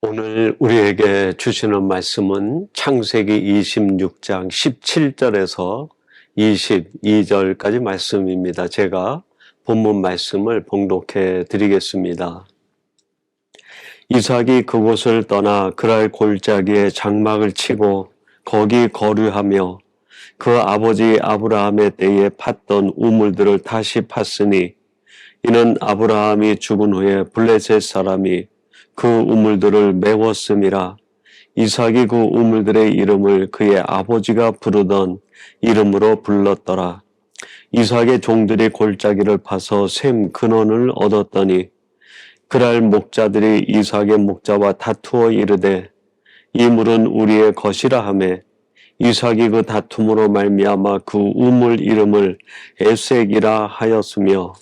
오늘 우리에게 주시는 말씀은 창세기 26장 17절에서 22절까지 말씀입니다. 제가 본문 말씀을 봉독해 드리겠습니다. 이삭이 그곳을 떠나 그랄 골짜기에 장막을 치고 거기 거류하며 그 아버지 아브라함의 때에 팠던 우물들을 다시 팠으니 이는 아브라함이 죽은 후에 블레셋 사람이 그 우물들을 메웠음이라 이삭이 그 우물들의 이름을 그의 아버지가 부르던 이름으로 불렀더라. 이삭의 종들이 골짜기를 파서 샘 근원을 얻었더니 그랄 목자들이 이삭의 목자와 다투어 이르되 이 물은 우리의 것이라 하매 이삭이 그 다툼으로 말미암아 그 우물 이름을 에색이라 하였으며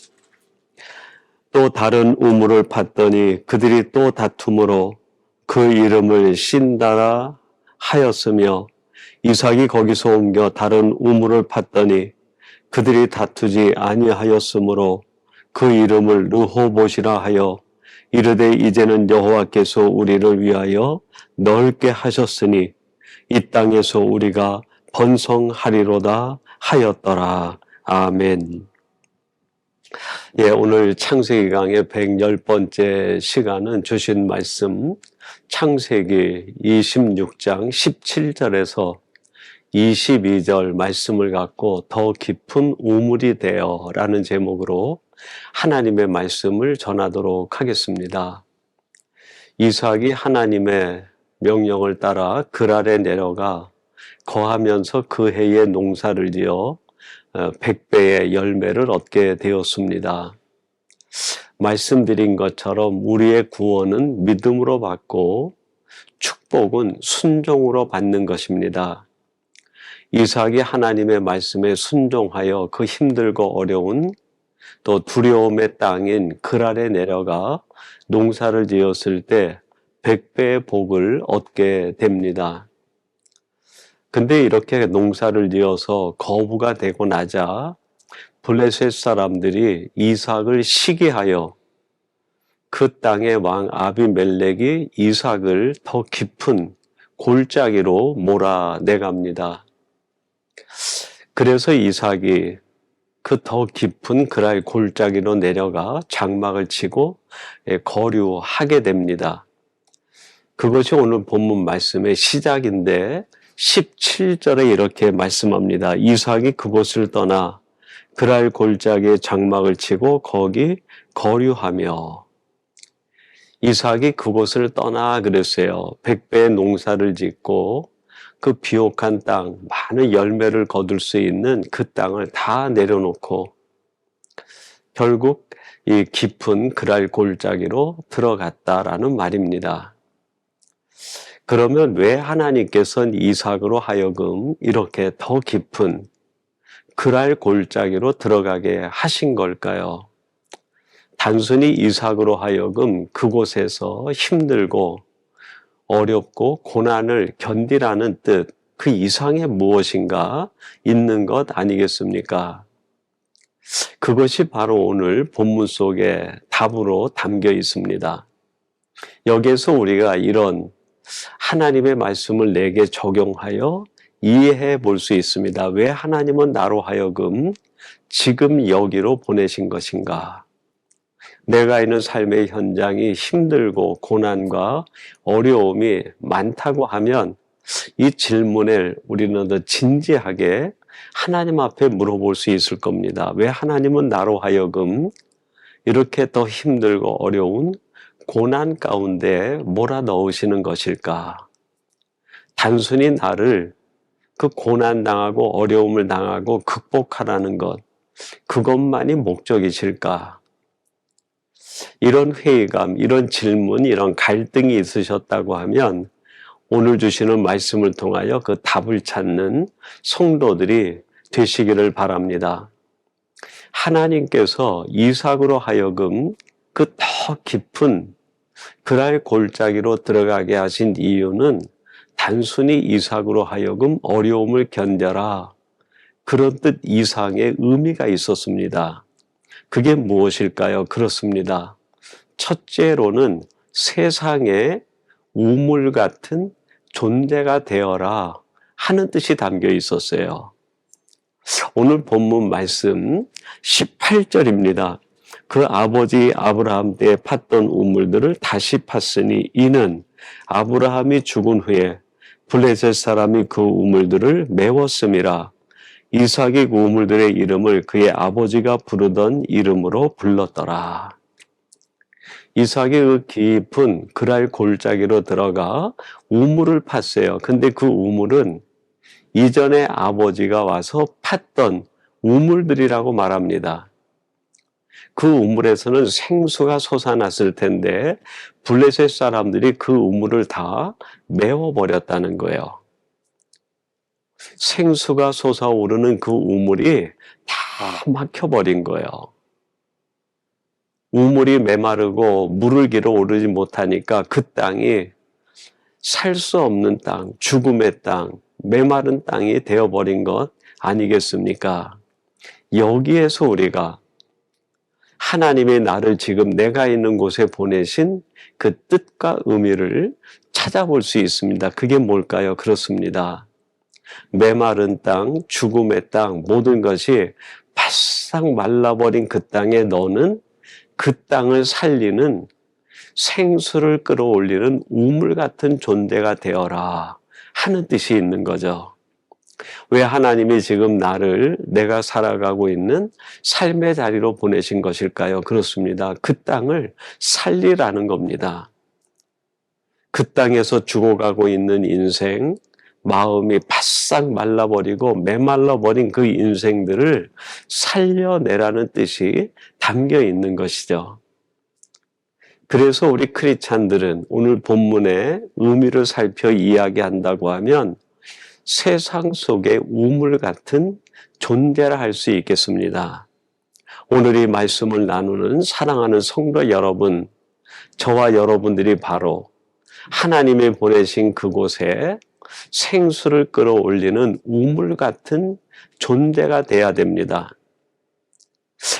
또 다른 우물을 팠더니 그들이 또 다툼으로 그 이름을 신다라 하였으며 이삭이 거기서 옮겨 다른 우물을 팠더니 그들이 다투지 아니하였으므로 그 이름을 르호봇이라 하여 이르되 이제는 여호와께서 우리를 위하여 넓게 하셨으니 이 땅에서 우리가 번성하리로다 하였더라. 아멘. 예, 오늘 창세기 강의 110번째 시간은 주신 말씀 창세기 26장 17절에서 22절 말씀을 갖고 더 깊은 우물이 되어 라는 제목으로 하나님의 말씀을 전하도록 하겠습니다. 이삭이 하나님의 명령을 따라 그랄에 내려가 거하면서 그 해에 농사를 지어 어, 백배의 열매를 얻게 되었습니다. 말씀드린 것처럼 우리의 구원은 믿음으로 받고 축복은 순종으로 받는 것입니다. 이삭이 하나님의 말씀에 순종하여 그 힘들고 어려운 또 두려움의 땅인 그랄에 내려가 농사를 지었을 때 백배의 복을 얻게 됩니다. 근데 이렇게 농사를 지어서 거부가 되고 나자 블레셋 사람들이 이삭을 시기하여 그 땅의 왕 아비멜렉이 이삭을 더 깊은 골짜기로 몰아내갑니다. 그래서 이삭이 그 더 깊은 그랄 골짜기로 내려가 장막을 치고 예, 거류하게 됩니다. 그것이 오늘 본문 말씀의 시작인데 17절에 이렇게 말씀합니다. 이삭이 그곳을 떠나 그랄 골짜기에 장막을 치고 거기 거류하며 이삭이 그곳을 떠나 그랬어요. 백배의 농사를 짓고 그 비옥한 땅, 많은 열매를 거둘 수 있는 그 땅을 다 내려놓고 결국 이 깊은 그랄 골짜기로 들어갔다라는 말입니다. 그러면 왜 하나님께서는 이삭으로 하여금 이렇게 더 깊은 그랄 골짜기로 들어가게 하신 걸까요? 단순히 이삭으로 하여금 그곳에서 힘들고 어렵고 고난을 견디라는 뜻, 그 이상의 무엇인가 있는 것 아니겠습니까? 그것이 바로 오늘 본문 속에 답으로 담겨 있습니다. 여기에서 우리가 이런 하나님의 말씀을 내게 적용하여 이해해 볼 수 있습니다. 왜 하나님은 나로 하여금 지금 여기로 보내신 것인가? 내가 있는 삶의 현장이 힘들고 고난과 어려움이 많다고 하면 이 질문을 우리는 더 진지하게 하나님 앞에 물어볼 수 있을 겁니다. 왜 하나님은 나로 하여금 이렇게 더 힘들고 어려운 고난 가운데 몰아 넣으시는 것일까? 단순히 나를 그 고난 당하고 어려움을 당하고 극복하라는 것, 그것만이 목적이실까? 이런 회의감, 이런 질문, 이런 갈등이 있으셨다고 하면 오늘 주시는 말씀을 통하여 그 답을 찾는 성도들이 되시기를 바랍니다. 하나님께서 이삭으로 하여금 그 더 깊은 그랄 골짜기로 들어가게 하신 이유는 단순히 이삭으로 하여금 어려움을 견뎌라. 그런 뜻 이상의 의미가 있었습니다. 그게 무엇일까요? 그렇습니다. 첫째로는 세상에 우물 같은 존재가 되어라 하는 뜻이 담겨 있었어요. 오늘 본문 말씀 18절입니다. 그 아버지 아브라함 때에 팠던 우물들을 다시 팠으니 이는 아브라함이 죽은 후에 블레셋 사람이 그 우물들을 메웠음이라 이삭이 그 우물들의 이름을 그의 아버지가 부르던 이름으로 불렀더라. 이삭이 그 깊은 그랄 골짜기로 들어가 우물을 팠어요. 근데 그 우물은 이전에 아버지가 와서 팠던 우물들이라고 말합니다. 그 우물에서는 생수가 솟아났을 텐데 블레셋 사람들이 그 우물을 다 메워버렸다는 거예요. 생수가 솟아오르는 그 우물이 다 막혀버린 거예요. 우물이 메마르고 물을 길어 오르지 못하니까 그 땅이 살 수 없는 땅, 죽음의 땅, 메마른 땅이 되어버린 것 아니겠습니까? 여기에서 우리가 하나님의 나를 지금 내가 있는 곳에 보내신 그 뜻과 의미를 찾아볼 수 있습니다. 그게 뭘까요? 그렇습니다. 메마른 땅, 죽음의 땅, 모든 것이 바싹 말라버린 그 땅에 너는 그 땅을 살리는 생수를 끌어올리는 우물 같은 존재가 되어라 하는 뜻이 있는 거죠. 왜 하나님이 지금 나를 내가 살아가고 있는 삶의 자리로 보내신 것일까요? 그렇습니다. 그 땅을 살리라는 겁니다. 그 땅에서 죽어가고 있는 인생, 마음이 바싹 말라버리고 메말라버린 그 인생들을 살려내라는 뜻이 담겨 있는 것이죠. 그래서 우리 크리찬들은 오늘 본문의 의미를 살펴 이야기한다고 하면 세상 속의 우물 같은 존재라 할 수 있겠습니다. 오늘 이 말씀을 나누는 사랑하는 성도 여러분, 저와 여러분들이 바로 하나님이 보내신 그곳에 생수를 끌어올리는 우물 같은 존재가 돼야 됩니다.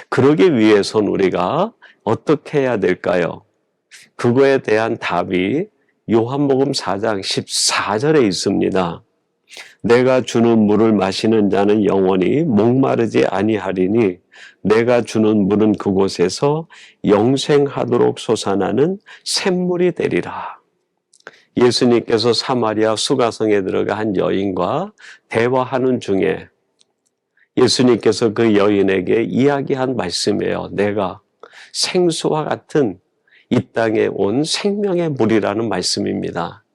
그러기 위해선 우리가 어떻게 해야 될까요? 그거에 대한 답이 요한복음 4장 14절에 있습니다. 내가 주는 물을 마시는 자는 영원히 목마르지 아니하리니 내가 주는 물은 그곳에서 영생하도록 솟아나는 샘물이 되리라. 예수님께서 사마리아 수가성에 들어가 한 여인과 대화하는 중에 예수님께서 그 여인에게 이야기한 말씀이에요. 내가 생수와 같은 이 땅에 온 생명의 물이라는 말씀입니다.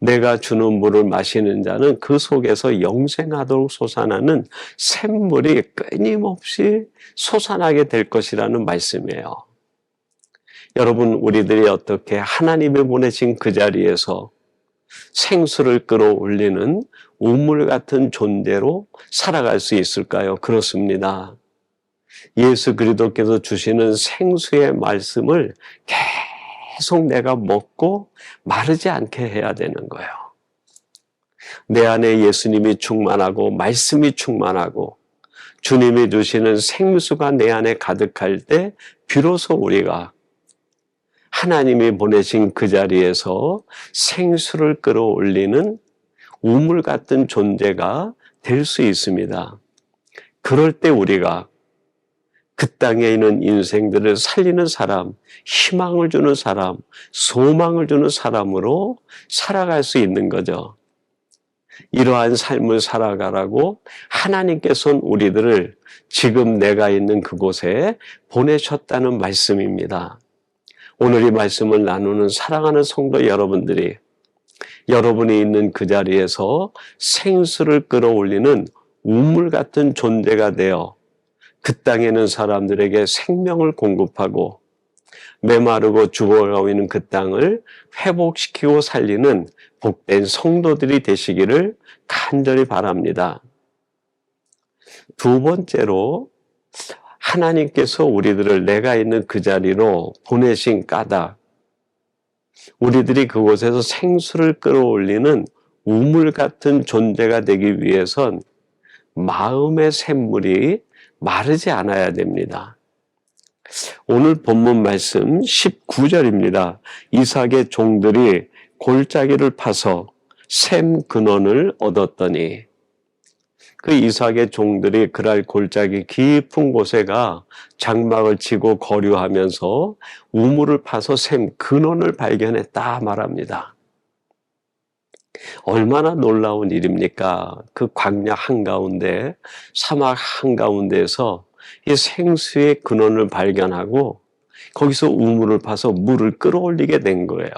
내가 주는 물을 마시는 자는 그 속에서 영생하도록 솟아나는 샘물이 끊임없이 솟아나게 될 것이라는 말씀이에요. 여러분, 우리들이 어떻게 하나님이 보내신 그 자리에서 생수를 끌어올리는 우물 같은 존재로 살아갈 수 있을까요? 그렇습니다. 예수 그리스도께서 주시는 생수의 말씀을 계속 내가 먹고 마르지 않게 해야 되는 거예요. 내 안에 예수님이 충만하고 말씀이 충만하고 주님이 주시는 생수가 내 안에 가득할 때 비로소 우리가 하나님이 보내신 그 자리에서 생수를 끌어올리는 우물 같은 존재가 될 수 있습니다. 그럴 때 우리가 그 땅에 있는 인생들을 살리는 사람, 희망을 주는 사람, 소망을 주는 사람으로 살아갈 수 있는 거죠. 이러한 삶을 살아가라고 하나님께서는 우리들을 지금 내가 있는 그곳에 보내셨다는 말씀입니다. 오늘 이 말씀을 나누는 사랑하는 성도 여러분들이 여러분이 있는 그 자리에서 생수를 끌어올리는 우물 같은 존재가 되어 그 땅에 있는 사람들에게 생명을 공급하고 메마르고 죽어가고 있는 그 땅을 회복시키고 살리는 복된 성도들이 되시기를 간절히 바랍니다. 두 번째로 하나님께서 우리들을 내가 있는 그 자리로 보내신 까닭, 우리들이 그곳에서 생수를 끌어올리는 우물 같은 존재가 되기 위해선 마음의 샘물이 마르지 않아야 됩니다. 오늘 본문 말씀 19절입니다. 이삭의 종들이 골짜기를 파서 샘 근원을 얻었더니 그 이삭의 종들이 그랄 골짜기 깊은 곳에가 장막을 치고 거류하면서 우물을 파서 샘 근원을 발견했다 말합니다. 얼마나 놀라운 일입니까? 그 광야 한가운데, 사막 한가운데에서 이 생수의 근원을 발견하고 거기서 우물을 파서 물을 끌어올리게 된 거예요.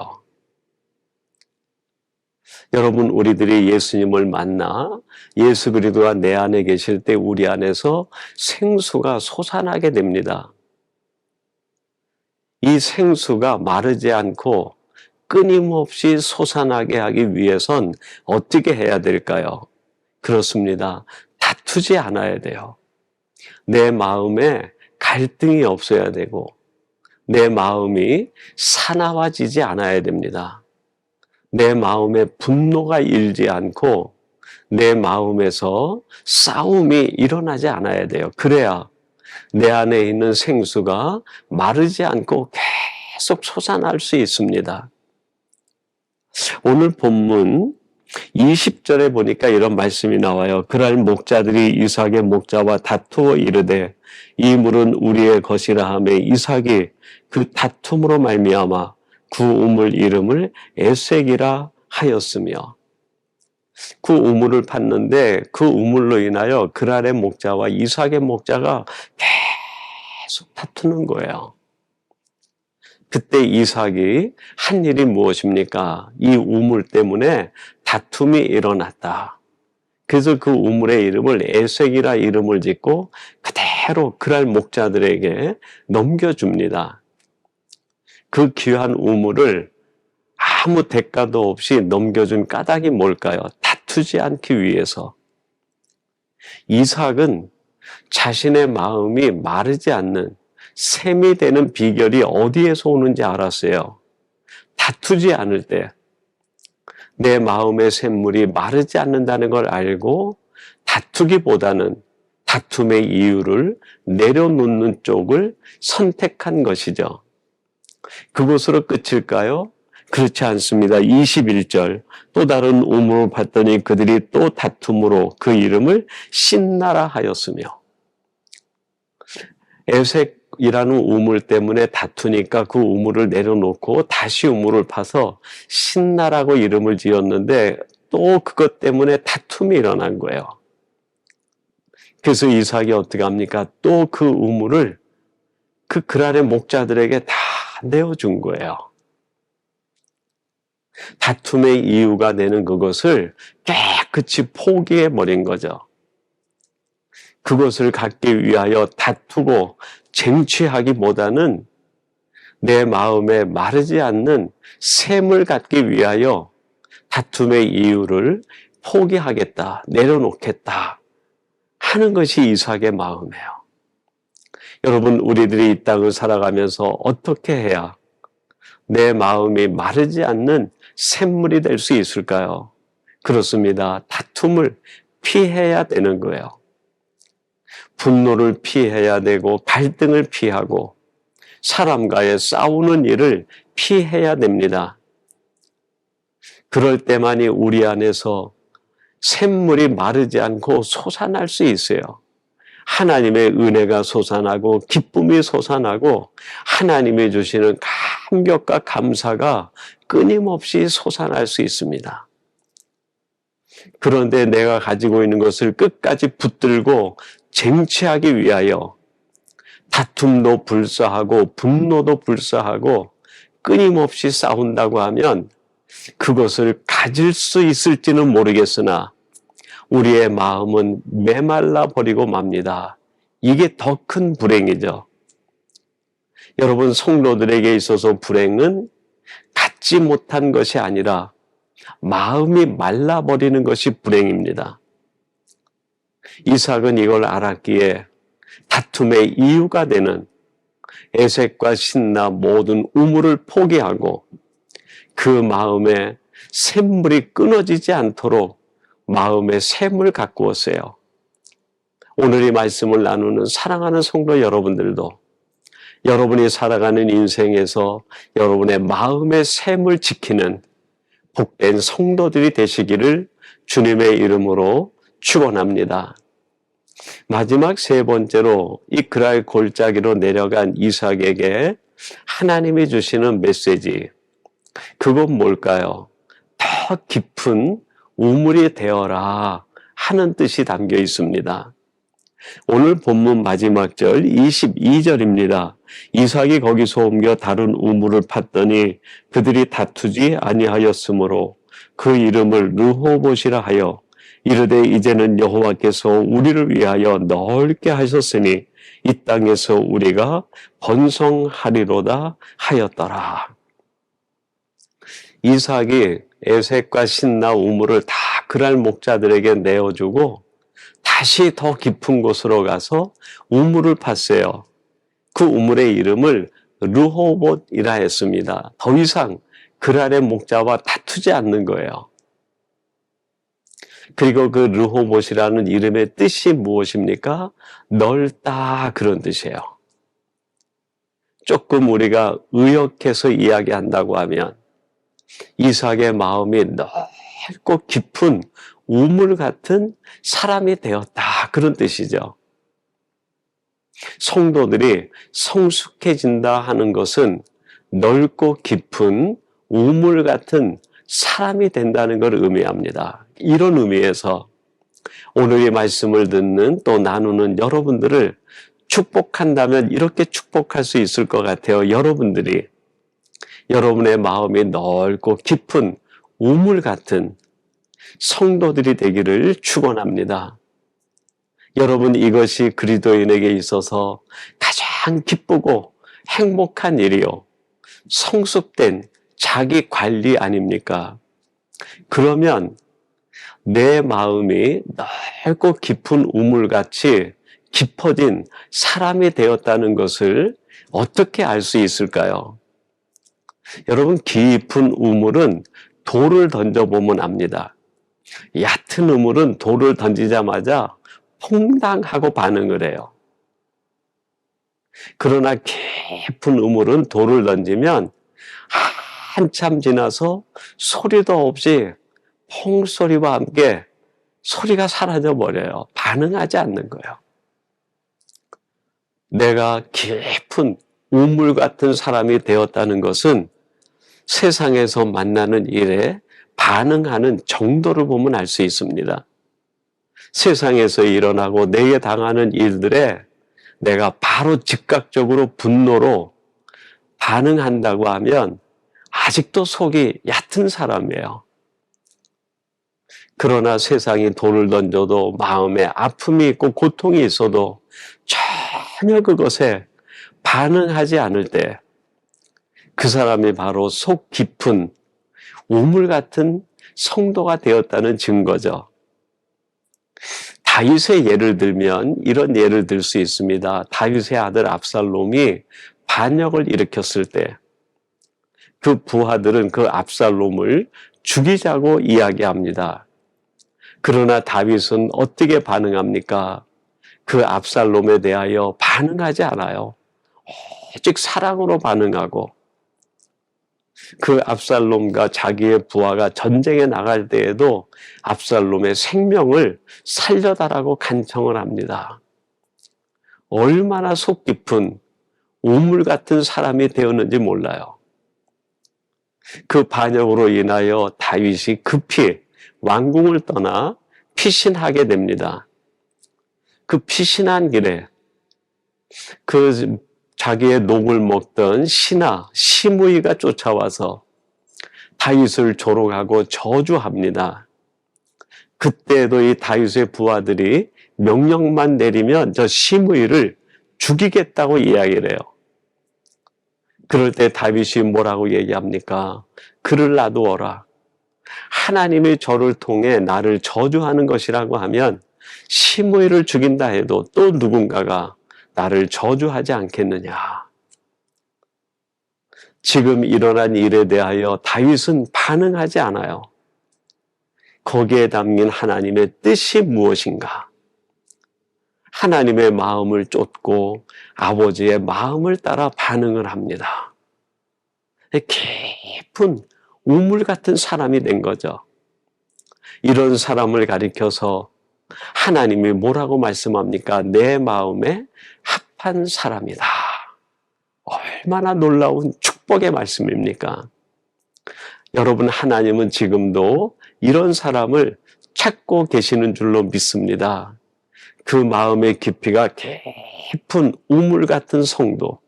여러분, 우리들이 예수님을 만나 예수 그리스도가 내 안에 계실 때 우리 안에서 생수가 솟아나게 됩니다. 이 생수가 마르지 않고 끊임없이 솟아나게 하기 위해선 어떻게 해야 될까요? 그렇습니다. 다투지 않아야 돼요. 내 마음에 갈등이 없어야 되고, 내 마음이 사나워지지 않아야 됩니다. 내 마음에 분노가 일지 않고, 내 마음에서 싸움이 일어나지 않아야 돼요. 그래야 내 안에 있는 생수가 마르지 않고 계속 솟아날 수 있습니다. 오늘 본문 20절에 보니까 이런 말씀이 나와요. 그날 목자들이 이삭의 목자와 다투어 이르되 이 물은 우리의 것이라 하며 이삭이 그 다툼으로 말미암아 그 우물 이름을 에색이라 하였으며 그 우물을 팠는데 그 우물로 인하여 그랄의 목자와 이삭의 목자가 계속 다투는 거예요. 그때 이삭이 한 일이 무엇입니까? 이 우물 때문에 다툼이 일어났다. 그래서 그 우물의 이름을 에색이라 이름을 짓고 그대로 그랄 목자들에게 넘겨줍니다. 그 귀한 우물을 아무 대가도 없이 넘겨준 까닭이 뭘까요? 다투지 않기 위해서. 이삭은 자신의 마음이 마르지 않는 샘이 되는 비결이 어디에서 오는지 알았어요. 다투지 않을 때, 내 마음의 샘물이 마르지 않는다는 걸 알고 다투기보다는 다툼의 이유를 내려놓는 쪽을 선택한 것이죠. 그것으로 끝일까요? 그렇지 않습니다. 21절 또 다른 우물을 봤더니 그들이 또 다툼으로 그 이름을 신나라 하였으며 에색 이라는 우물 때문에 다투니까 그 우물을 내려놓고 다시 우물을 파서 신나라고 이름을 지었는데 또 그것 때문에 다툼이 일어난 거예요. 그래서 이삭이 어떻게 합니까? 또 그 우물을 그 그랄의 목자들에게 다 내어준 거예요. 다툼의 이유가 되는 그것을 깨끗이 포기해 버린 거죠. 그것을 갖기 위하여 다투고 쟁취하기보다는 내 마음에 마르지 않는 샘을 갖기 위하여 다툼의 이유를 포기하겠다, 내려놓겠다 하는 것이 이삭의 마음이에요. 여러분, 우리들이 이 땅을 살아가면서 어떻게 해야 내 마음이 마르지 않는 샘물이 될 수 있을까요? 그렇습니다. 다툼을 피해야 되는 거예요. 분노를 피해야 되고 갈등을 피하고 사람과의 싸우는 일을 피해야 됩니다. 그럴 때만이 우리 안에서 샘물이 마르지 않고 솟아날 수 있어요. 하나님의 은혜가 솟아나고 기쁨이 솟아나고 하나님이 주시는 감격과 감사가 끊임없이 솟아날 수 있습니다. 그런데 내가 가지고 있는 것을 끝까지 붙들고 쟁취하기 위하여 다툼도 불사하고 분노도 불사하고 끊임없이 싸운다고 하면 그것을 가질 수 있을지는 모르겠으나 우리의 마음은 메말라 버리고 맙니다. 이게 더 큰 불행이죠. 여러분 성도들에게 있어서 불행은 갖지 못한 것이 아니라 마음이 말라버리는 것이 불행입니다. 이삭은 이걸 알았기에 다툼의 이유가 되는 에색과 신나 모든 우물을 포기하고 그 마음에 샘물이 끊어지지 않도록 마음의 샘을 가꾸었어요. 오늘 이 말씀을 나누는 사랑하는 성도 여러분들도 여러분이 살아가는 인생에서 여러분의 마음의 샘을 지키는 복된 성도들이 되시기를 주님의 이름으로 축원합니다. 마지막 세 번째로 이 그랄 골짜기로 내려간 이삭에게 하나님이 주시는 메시지. 그건 뭘까요? 더 깊은 우물이 되어라 하는 뜻이 담겨 있습니다. 오늘 본문 마지막 절 22절입니다. 이삭이 거기서 옮겨 다른 우물을 팠더니 그들이 다투지 아니하였으므로 그 이름을 르호봇이라 하여 이르되 이제는 여호와께서 우리를 위하여 넓게 하셨으니 이 땅에서 우리가 번성하리로다 하였더라. 이삭이 에색과 신나 우물을 다 그랄 목자들에게 내어주고 다시 더 깊은 곳으로 가서 우물을 팠어요. 그 우물의 이름을 르호봇이라 했습니다. 더 이상 그랄의 목자와 다투지 않는 거예요. 그리고 그 르호봇이라는 이름의 뜻이 무엇입니까? 넓다 그런 뜻이에요. 조금 우리가 의역해서 이야기한다고 하면 이삭의 마음이 넓고 깊은 우물 같은 사람이 되었다 그런 뜻이죠. 성도들이 성숙해진다 하는 것은 넓고 깊은 우물 같은 사람이 된다는 걸 의미합니다. 이런 의미에서 오늘 의 말씀을 듣는 또 나누는 여러분들을 축복한다면 이렇게 축복할 수 있을 것 같아요. 여러분들이 여러분의 마음이 넓고 깊은 우물 같은 성도들이 되기를 축원합니다. 여러분 이것이 그리스도인에게 있어서 가장 기쁘고 행복한 일이요. 성숙된 자기 관리 아닙니까? 그러면 내 마음이 넓고 깊은 우물같이 깊어진 사람이 되었다는 것을 어떻게 알 수 있을까요? 여러분, 깊은 우물은 돌을 던져보면 압니다. 얕은 우물은 돌을 던지자마자 퐁당하고 반응을 해요. 그러나 깊은 우물은 돌을 던지면 한참 지나서 소리도 없이 퐁소리와 함께 소리가 사라져 버려요. 반응하지 않는 거예요. 내가 깊은 우물 같은 사람이 되었다는 것은 세상에서 만나는 일에 반응하는 정도를 보면 알 수 있습니다. 세상에서 일어나고 내게 당하는 일들에 내가 바로 즉각적으로 분노로 반응한다고 하면 아직도 속이 얕은 사람이에요. 그러나 세상이 돌을 던져도 마음에 아픔이 있고 고통이 있어도 전혀 그것에 반응하지 않을 때 그 사람이 바로 속 깊은 우물 같은 성도가 되었다는 증거죠. 다윗의 예를 들면 이런 예를 들 수 있습니다. 다윗의 아들 압살롬이 반역을 일으켰을 때 그 부하들은 그 압살롬을 죽이자고 이야기합니다. 그러나 다윗은 어떻게 반응합니까? 그 압살롬에 대하여 반응하지 않아요. 오직 사랑으로 반응하고 그 압살롬과 자기의 부하가 전쟁에 나갈 때에도 압살롬의 생명을 살려달라고 간청을 합니다. 얼마나 속 깊은 우물 같은 사람이 되었는지 몰라요. 그 반역으로 인하여 다윗이 급히 왕궁을 떠나 피신하게 됩니다. 그 피신한 길에 그 자기의 녹을 먹던 신하 시므이가 쫓아와서 다윗을 조롱하고 저주합니다. 그때도 이 다윗의 부하들이 명령만 내리면 저 시므이를 죽이겠다고 이야기를 해요. 그럴 때 다윗이 뭐라고 얘기합니까? 그를 놔두어라. 하나님이 저를 통해 나를 저주하는 것이라고 하면 시므이를 죽인다 해도 또 누군가가 나를 저주하지 않겠느냐. 지금 일어난 일에 대하여 다윗은 반응하지 않아요. 거기에 담긴 하나님의 뜻이 무엇인가? 하나님의 마음을 쫓고 아버지의 마음을 따라 반응을 합니다. 깊은 우물 같은 사람이 된 거죠. 이런 사람을 가리켜서 하나님이 뭐라고 말씀합니까? 내 마음에 합한 사람이다. 얼마나 놀라운 축복의 말씀입니까? 여러분, 하나님은 지금도 이런 사람을 찾고 계시는 줄로 믿습니다. 그 마음의 깊이가 깊은 우물 같은 성도.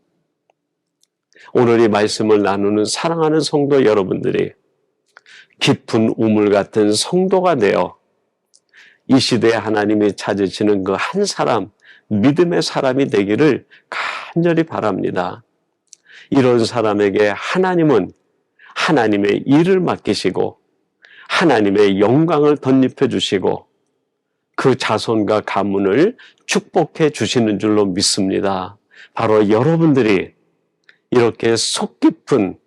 오늘 이 말씀을 나누는 사랑하는 성도 여러분들이 깊은 우물 같은 성도가 되어 이 시대에 하나님이 찾으시는 그 한 사람, 믿음의 사람이 되기를 간절히 바랍니다. 이런 사람에게 하나님은 하나님의 일을 맡기시고 하나님의 영광을 덧입혀 주시고 그 자손과 가문을 축복해 주시는 줄로 믿습니다. 바로 여러분들이 이렇게 속 깊은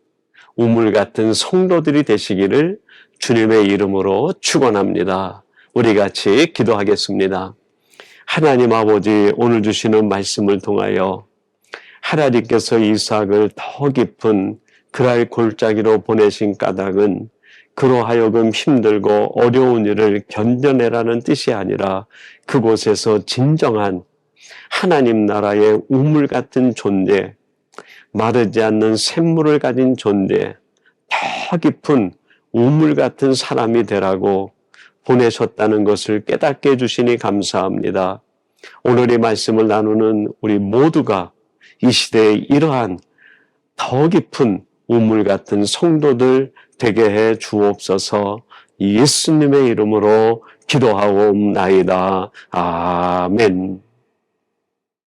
우물 같은 성도들이 되시기를 주님의 이름으로 축원합니다. 우리 같이 기도하겠습니다. 하나님 아버지 오늘 주시는 말씀을 통하여 하나님께서 이삭을 더 깊은 그랄 골짜기로 보내신 까닭은 그로 하여금 힘들고 어려운 일을 견뎌내라는 뜻이 아니라 그곳에서 진정한 하나님 나라의 우물 같은 존재, 마르지 않는 샘물을 가진 존재, 더 깊은 우물 같은 사람이 되라고 보내셨다는 것을 깨닫게 해주시니 감사합니다. 오늘 이 말씀을 나누는 우리 모두가 이 시대에 이러한 더 깊은 우물 같은 성도들 되게 해 주옵소서 예수님의 이름으로 기도하옵나이다. 아멘.